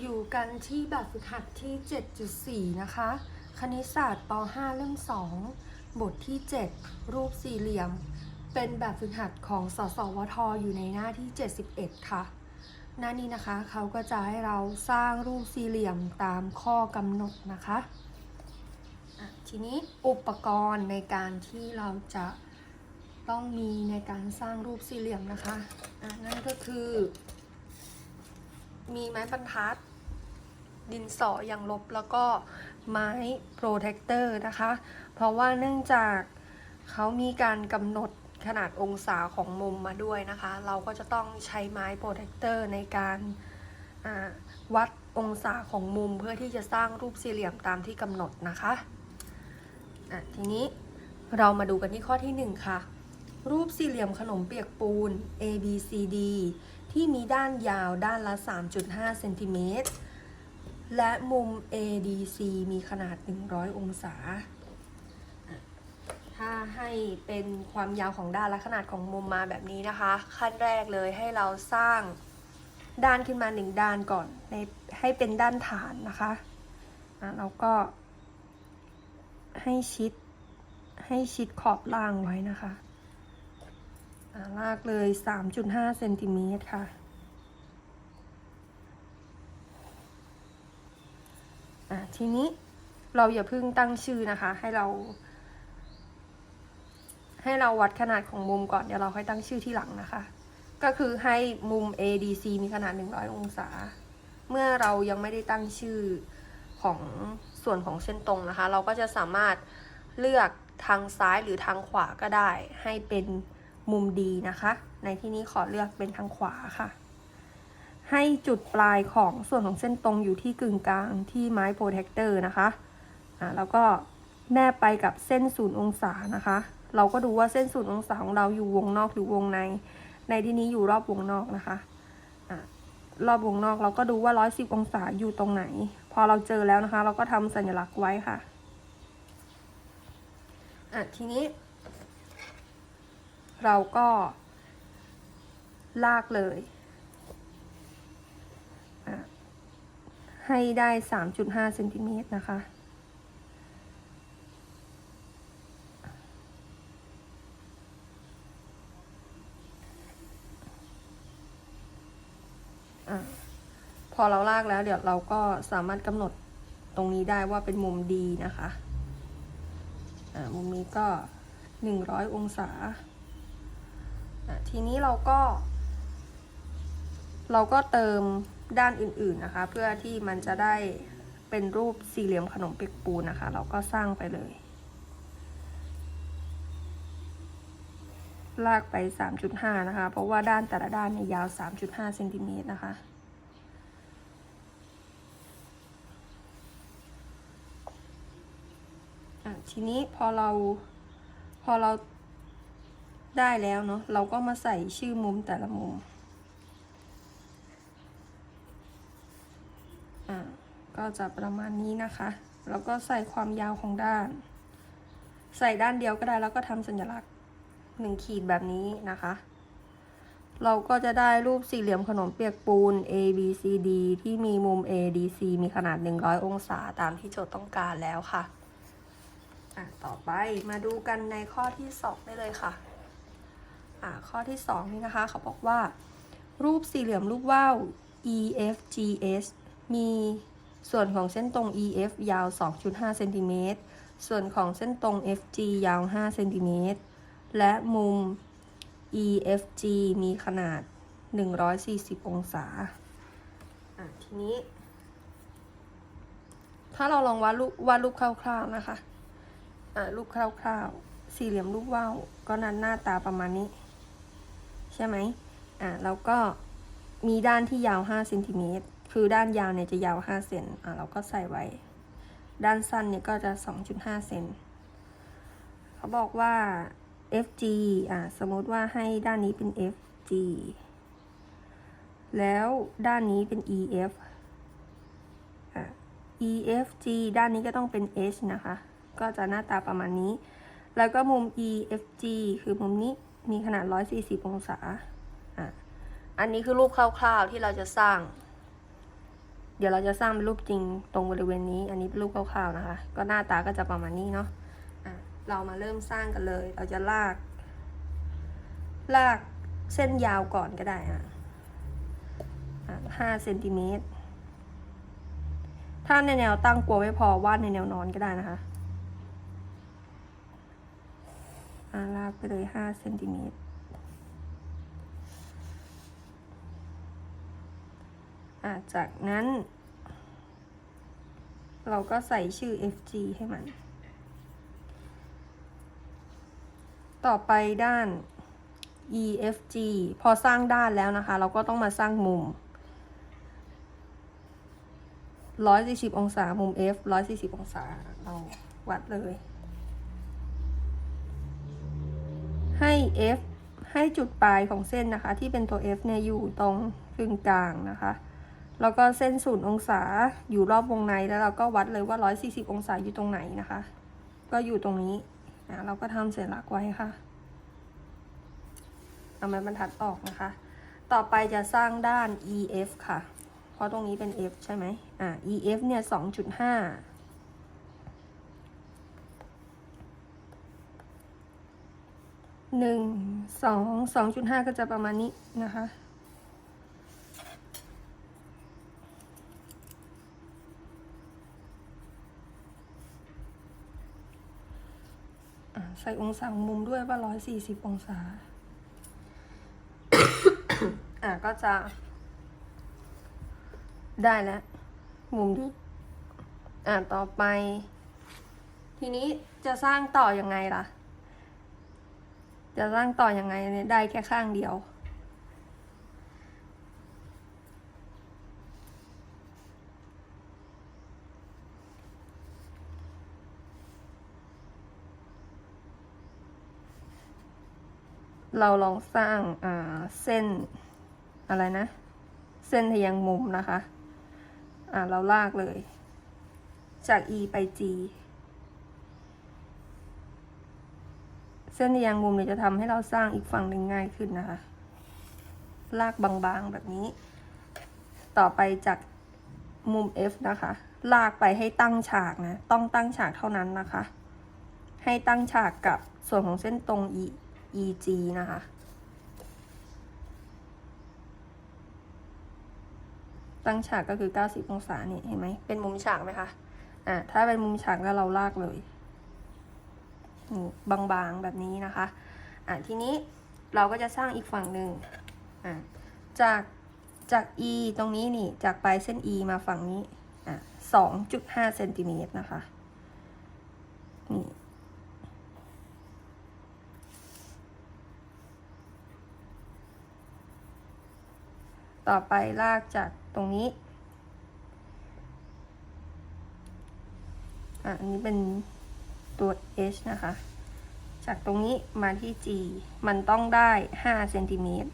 อยู่กันที่แบบฝึกหัดที่ 7.4 นะคะ คณิตศาสตร์ป .5 เล่ม 2 บทที่ 7 รูปสี่เหลี่ยม เป็นแบบฝึกหัดของสสวทอยู่ในหน้าที่ 71 ค่ะ หน้านี้นะคะเขาก็จะให้เราสร้างรูปสี่เหลี่ยมตามข้อกำหนดนะคะะทีนี้อุปกรณ์ในการที่เราจะต้องมีในการสร้างรูปสี่เหลี่ยมนะคะะนั่นก็คือ มีไม้บรรทัด ดินสออย่างลบแล้วก็ไม้โปรเทคเตอร์นะคะ เพราะว่าเนื่องจากเขามีการกำหนดขนาดองศาของมุมมาด้วยนะคะ เราก็จะต้องใช้ไม้โปรเทคเตอร์ในการวัดองศาของมุมเพื่อที่จะสร้างรูปสี่เหลี่ยมตามที่กำหนดนะคะะทีนี้เรามาดูกันที่ข้อที่ 1 ค่ะ รูปสี่เหลี่ยมขนมเปียกปูน A B C D ที่มีด้านยาวด้านละ 3.5เซนติเมตรและมุม ADC มีขนาด 100 องศา ถ้าให้เป็นความยาวของด้านและขนาดของมุมมาแบบนี้นะคะ ขั้นแรกเลยให้เราสร้างด้านขึ้นมาหนึ่งด้านก่อนในให้เป็นด้านฐานนะคะะแล้วก็ให้ชิดให้ชิดขอบล่างไว้นะคะ ลากเลย 3.5เซนติเมตรค่ะทีนี้เราอย่าเพิ่งตั้งชื่อนะคะ ให้เรา ให้เราวัดขนาดของมุมก่อนเดี๋ยวเราค่อยตั้งชื่อที่หลังนะคะ ก็คือให้มุม ADC มีขนาด 100 องศา เมื่อเรายังไม่ได้ตั้งชื่อของส่วนของเส้นตรงนะคะ เราก็จะสามารถเลือกทางซ้ายหรือทางขวาก็ได้ ให้เป็น มุมดีนะคะ ในที่นี้ขอเลือกเป็นทางขวาค่ะ ให้จุดปลายของส่วนของเส้นตรงอยู่ที่กึ่งกลางที่ไม้โปรเทคเตอร์นะคะอ่าแล้วก็แนบไปกับเส้นศูนย์องศานะคะ เราก็ดูว่าเส้นศูนย์องศาของเราอยู่วงนอกหรือวงใน ในที่นี้อยู่รอบวงนอกนะคะอ่ารอบวงนอกเราก็ดูว่า110องศาอยู่ตรงไหน พอเราเจอแล้วนะคะ เราก็ทำสัญลักษณ์ไว้ค่ะอะทีนี้ เราก็ลากเลย ให้ได้ 3.5เซนติเมตรนะคะ พอเราลากแล้วเดี๋ยวเราก็สามารถกำหนดตรงนี้ได้ว่าเป็นมุมดีนะคะะมุมนี้ก็ 100 องศาอะ ทีนี้เราก็ เราก็เติมด้านอื่นๆนะคะ เพื่อที่มันจะได้เป็นรูปสี่เหลี่ยมขนมเปียกปูนนะคะ เราก็สร้างไปเลย ลากไป 3.5 นะคะ เพราะว่าด้านแต่ละด้านเนี่ยยาว 3.5เซนติเมตรนะคะทีนี้พอเราพอเรา ได้แล้วเนาะเราก็มาใส่ชื่อมุมแต่ละมุมอะก็จะประมาณนี้นะคะ แล้วก็ใส่ความยาวของด้าน ใส่ด้านเดียวก็ได้แล้วก็ทำสัญลักษณ์หนึ่งขีดแบบนี้นะคะ เราก็จะได้รูปสี่เหลี่ยมขนมเปียกปูน A B C D ที่มีมุม A D C มีขนาด 100 องศาตามที่โจทย์ต้องการแล้วค่ะ อะ ต่อไปมาดูกันในข้อที่ 2 ได้เลยค่ะ ข้อที่ 2 นี่นะคะ เขาบอกว่า รูปสี่เหลี่ยมลูกว่าว E F G S มีส่วนของเส้นตรง E F ยาว 2.5เซนติเมตรส่วนของเส้นตรง F G ยาว5เซนติเมตรและมุม EFG มีขนาด 140 องศา อะ ทีนี้ ถ้าเราลองวาดรูปวาดรูปคร่าวๆนะคะ อะรูปคร่าวๆ สี่เหลี่ยมรูปว่าวก็นั้นหน้าตาประมาณนี้ ใช่ไหมอะแล้วก็มีด้านที่ยาว5เซนติเมตรคือด้านยาวเนี่ยจะยาว5เซนอะเราก็ใส่ไว้ ด้านสั้นเนี่ยก็จะ 2.5เซนเขาบอกว่า FG อ่าสมมติว่าให้ด้านนี้เป็น FG แล้วด้านนี้เป็น EF อ่า EFG ด้านนี้ก็ต้องเป็น H นะคะ ก็จะหน้าตาประมาณนี้ แล้วก็มุม EFG คือมุมนี้ มีขนาด 140 องศาอะอันนี้คือรูปคร่าวๆที่เราจะสร้าง เดี๋ยวเราจะสร้างเป็นรูปจริงตรงบริเวณนี้ อันนี้เป็นรูปคร่าวๆนะคะ ก็หน้าตาก็จะประมาณนี้เนาะอะเรามาเริ่มสร้างกันเลย เราจะลาก ลากเส้นยาวก่อนก็ได้อะอะห้าเซนติเมตร ถ้าในแนวตั้งกลัวไม่พอวาดในแนวนอนก็ได้นะคะอะ ลากไปเลยห้าเซนติเมตรจากนั้น เราก็ใส่ชื่อ fg ให้มัน ต่อไปด้าน efg พอสร้างด้านแล้วนะคะ เราก็ต้องมาสร้างมุม 140 องศา มุม f 140 องศา เราวัดเลย ให้ f ให้จุดปลายของเส้นนะคะ ที่เป็นตัว f เนี่ยอยู่ตรงกึ่งกลางนะคะ แล้วก็เส้นศูนย์องศาอยู่รอบวงในแล้วเราก็วัดเลยว่า 140 องศาอยู่ตรงไหนนะคะ ก็อยู่ตรงนี้นะเราก็ทำเสัญลักไว้ค่ะเอาไม้บรรทัดออกนะคะ ต่อไปจะสร้างด้าน EF ค่ะ เพราะตรงนี้เป็น F ใช่ไหมอ่า EF เนี่ย2.5 หนึ่งสองสองจุดห้าก็จะประมาณนี้นะคะ ใส่องศามุมด้วยว่าร้อยสี่สิบองศา อะก็จะ ได้แล้ว มุมนี้อะต่อไป ทีนี้จะสร้างต่อยังไงล่ะ จะสร้างต่อยังไงได้แค่ข้างเดียว เราลองสร้างอ่าเส้นอะไรนะ เส้นทะแยงมุมนะคะ อ่าเราลากเลย จาก e ไป g ส้นทะแยงมุมเนี่ยจะทำให้เราสร้างอีกฝั่งหนึ่งง่ายขึ้นนะคะ ลากบางๆแบบนี้ ต่อไปจากมุม f นะคะ ลากไปให้ตั้งฉากนะ ต้องตั้งฉากเท่านั้นนะคะ ให้ตั้งฉากกับส่วนของเส้นตรง e EG นะคะ ตั้งฉากก็คือ 90 องศาเนี่ยเห็นไหม เป็นมุมฉากไหมคะ อ่า ถ้าเป็นมุมฉากแล้วเราลากเลย บางๆแบบนี้นะคะอ่าทีนี้เราก็จะสร้างอีกฝั่งหนึ่งอ่าจากจาก E ตรงนี้นี่จากปลายเส้น E มาฝั่งนี้อ่า2.5เซนติเมตรนะคะนี่ต่อไปลากจากตรงนี้ อะ อันนี้เป็น ตัว h นะคะ จากตรงนี้มาที่ g มันต้องได้5เซนติเมตร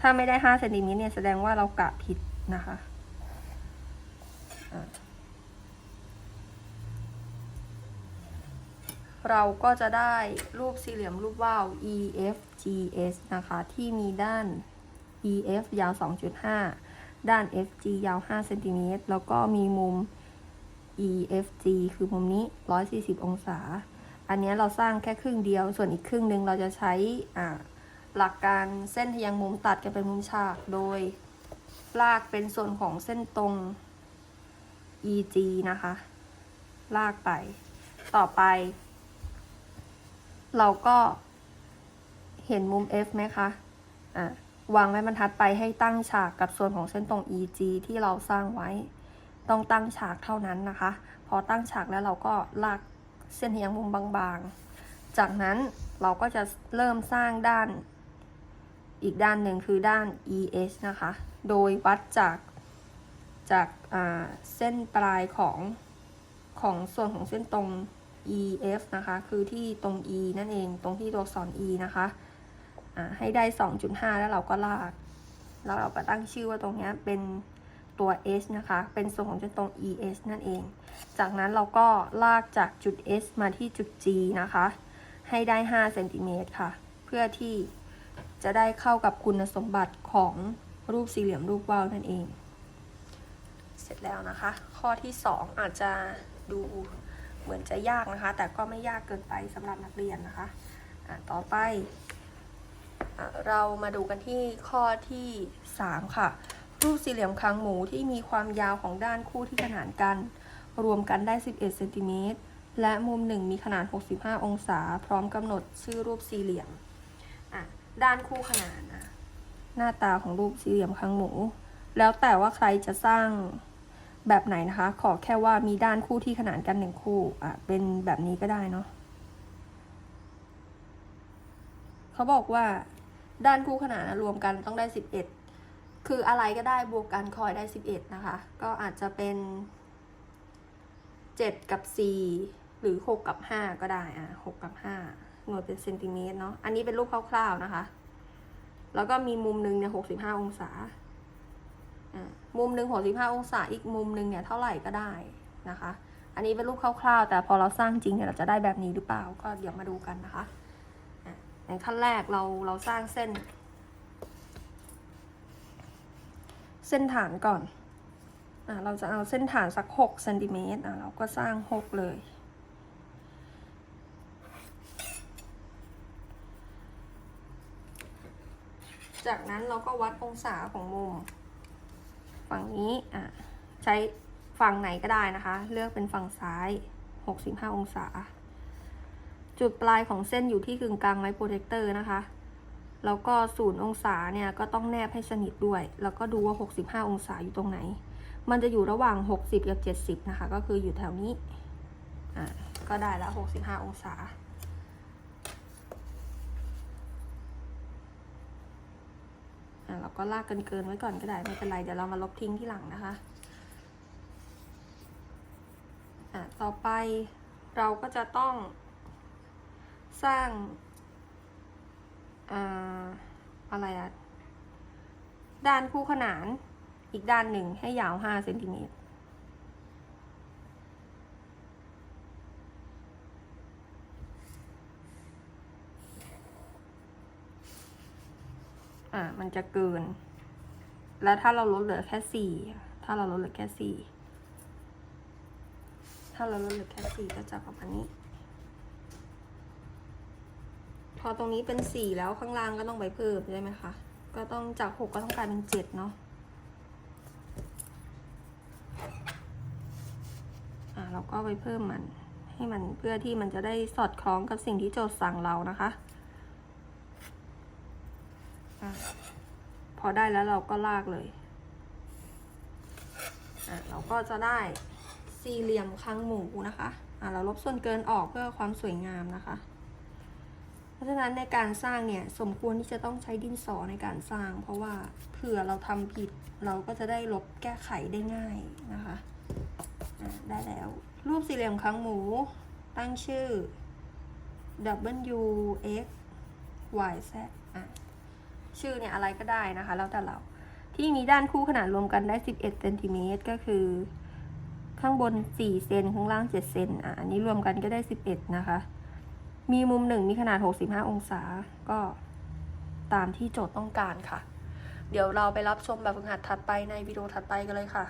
ถ้าไม่ได้5เซนติเมตรเนี่ยแสดงว่าเรากะผิดนะคะอะเราก็จะได้รูปสี่เหลี่ยมรูปว่าว EFGS นะคะ ที่มีด้าน EF ยาว 2.5 ด้าน FG ยาว5เซนติเมตรแล้วก็มีมุม EFG คือมุมนี้ 140 องศา อันนี้เราสร้างแค่ครึ่งเดียว ส่วนอีกครึ่งหนึ่งเราจะใช้หลักการเส้นทะแยงมุมตัดกันเป็นมุมฉาก โดยลากเป็นส่วนของเส้นตรง EG นะคะ ลากไป ต่อไป เราก็เห็นมุม F ไหมคะ อะ วางไม้บรรทัดไปให้ตั้งฉากกับส่วนของเส้นตรง EG ที่เราสร้างไว้ ต้องตั้งฉากเท่านั้นนะคะ พอตั้งฉากแล้วเราก็ลากเส้นทะแยงมุมบางๆ จากนั้นเราก็จะเริ่มสร้างด้านอีกด้านหนึ่งคือด้าน EH นะคะ โดยวัดจากจากเส้นปลายของของส่วนของเส้นตรง EF นะคะ คือที่ตรง E นั่นเอง ตรงที่ตัวอักษร E นะคะให้ได้ 2.5 แล้วเราก็ลาก แล้วเราก็ตั้งชื่อว่าตรงนี้เป็น ตัว h นะคะ เป็นส่วนของเส้นตรง es นั่นเอง จากนั้นเราก็ลากจากจุด s มาที่จุด g นะคะ ให้ได้5เซนติเมตรค่ะ เพื่อที่จะได้เข้ากับคุณสมบัติของรูปสี่เหลี่ยมรูปว่าวนั่นเอง เสร็จแล้วนะคะ ข้อที่ 2 อาจจะดูเหมือนจะยากนะคะ แต่ก็ไม่ยากเกินไปสำหรับนักเรียนนะคะะต่อไปอเรามาดูกันที่ข้อที่ 3 ค่ะ รูปสี่เหลี่ยมคางหมูที่มีความยาวของด้านคู่ที่ขนานกัน รวมกันได้ 11เซนติเมตรและมุมหนึ่งมีขนาด 65 องศา พร้อมกำหนดชื่อรูปสี่เหลี่ยม ด้านคู่ขนานอะหน้าตาของรูปสี่เหลี่ยมคางหมู แล้วแต่ว่าใครจะสร้างแบบไหนนะคะ ขอแค่ว่ามีด้านคู่ที่ขนานกันหนึ่งคู่อะเป็นแบบนี้ก็ได้เนาะเขาบอกว่าด้านคู่ขนานรวมกันต้องได้สิบเอ็ด คืออะไรก็ได้บวกกันคอยได้สิบเอ็ดนะคะ ก็อาจจะเป็นเจ็ดกับสี่หรือหกกับห้าก็ได้อะหกกับห้าหน่วยเป็นเซนติเมตรเนาะอันนี้เป็นรูปคร่าวๆนะคะ แล้วก็มีมุมหนึ่งเนี่ยหกสิบห้าองศาอะมุมหนึ่งหกสิบห้าองศาอีกมุมหนึ่งเนี่ยเท่าไหร่ก็ได้นะคะ อันนี้เป็นรูปคร่าวๆ แต่พอเราสร้างจริงเนี่ยเราจะได้แบบนี้หรือเปล่าก็เดี๋ยวมาดูกันนะคะอะในขั้นแรกเราเราสร้างเส้น เส้นฐานก่อนอะเราจะเอาเส้นฐานสักหกเซนติเมตรอะเราก็สร้างหกเลยจากนั้นเราก็วัดองศาของมุม ฝั่งนี้อะใช้ฝั่งไหนก็ได้นะคะ เลือกเป็นฝั่งซ้าย 65 องศา จุดปลายของเส้นอยู่ที่กึ่งกลางไม้โปรเทคเตอร์นะคะ แล้วก็ศูนย์องศาเนี่ยก็ต้องแนบให้สนิทด้วย แล้วก็ดูว่า 65 องศาอยู่ตรงไหน มันจะอยู่ระหว่าง 60 กับ 70 นะคะ ก็คืออยู่แถวนี้ อะก็ได้แล้ว 65 องศา อะเราก็ลากกันเกินไว้ก่อนก็ได้ ไม่เป็นไร เดี๋ยวเรามาลบทิ้งที่หลังนะคะ อะต่อไปเราก็จะต้องสร้าง อะไรอะด้านคู่ขนานอีกด้านหนึ่งให้ยาว5เซนติเมตรอ่ามันจะเกิน แล้วถ้าเราลดเหลือแค่สี่ถ้าเราลดเหลือแค่สี่ถ้าเราลดเหลือแค่สี่ก็จะประมาณนี้ พ อตรงนี้เป็นสี่แล้วข้างล่างก็ต้องไปเพิ่มใช่ไหมคะ ก็ต้องจากหกก็ต้องกลายเป็นเจ็ดเนาะอ่าเราก็ไปเพิ่มมัน ให้มันเพื่อที่มันจะได้สอดคล้องกับสิ่งที่โจทย์สั่งเรานะคะอะพอได้แล้วเราก็ลากเลยอะเราก็จะได้สี่เหลี่ยมคางหมูนะคะอะเราลบส่วนเกินออกเพื่อความสวยงามนะคะ เพราะฉะนั้นในการสร้างเนี่ยสมควรที่จะต้องใช้ดินสอในการสร้าง เพราะว่าเผื่อเราทำผิดเราก็จะได้ลบแก้ไขได้ง่ายนะคะะได้แล้ว รูปสี่เหลี่ยมคางหมู ตั้งชื่อ W X Y Z อะชื่อเนี่ยอะไรก็ได้นะคะ แล้วแต่เราที่มีด้านคู่ขนาดรวมกันได้ 11เซนติเมตรก็คือ ข้างบน 4 เซนข้างล่าง 7 เซนอะอันนี้รวมกันก็ได้ 11 นะคะ มีมุมหนึ่งมีขนาด 65 องศา ก็ตามที่โจทย์ต้องการค่ะ เดี๋ยวเราไปรับชมแบบฝึกหัดถัดไปในวิดีโอถัดไปกันเลยค่ะ